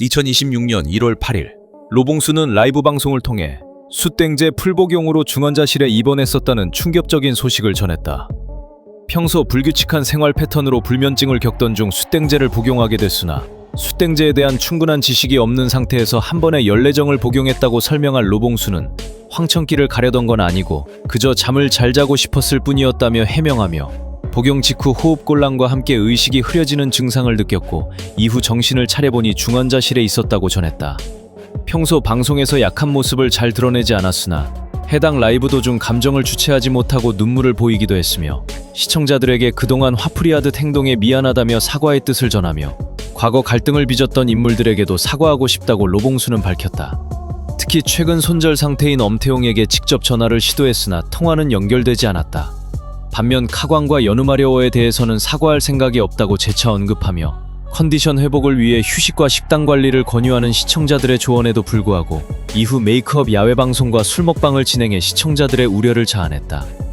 2026년 1월 8일 로봉수는 라이브 방송을 통해 수땡제 풀복용으로 중환자실에 입원했었다는 충격적인 소식을 전했다. 평소 불규칙한 생활 패턴으로 불면증을 겪던 중 수땡제를 복용하게 됐으나 수땡제에 대한 충분한 지식이 없는 상태에서 한 번에 열내정을 복용했다고 설명한 로봉수는 황천기를 가려던 건 아니고 그저 잠을 잘 자고 싶었을 뿐이었다며 해명하며 복용 직후 호흡곤란과 함께 의식이 흐려지는 증상을 느꼈고 이후 정신을 차려보니 중환자실에 있었다고 전했다. 평소 방송에서 약한 모습을 잘 드러내지 않았으나 해당 라이브 도중 감정을 주체하지 못하고 눈물을 보이기도 했으며 시청자들에게 그동안 화풀이하듯 행동에 미안하다며 사과의 뜻을 전하며 과거 갈등을 빚었던 인물들에게도 사과하고 싶다고 로봉수는 밝혔다. 특히 최근 손절 상태인 엄태용에게 직접 전화를 시도했으나 통화는 연결되지 않았다. 반면 카광과 연우마려워에 대해서는 사과할 생각이 없다고 재차 언급하며 컨디션 회복을 위해 휴식과 식단 관리를 권유하는 시청자들의 조언에도 불구하고 이후 메이크업 야외 방송과 술 먹방을 진행해 시청자들의 우려를 자아냈다.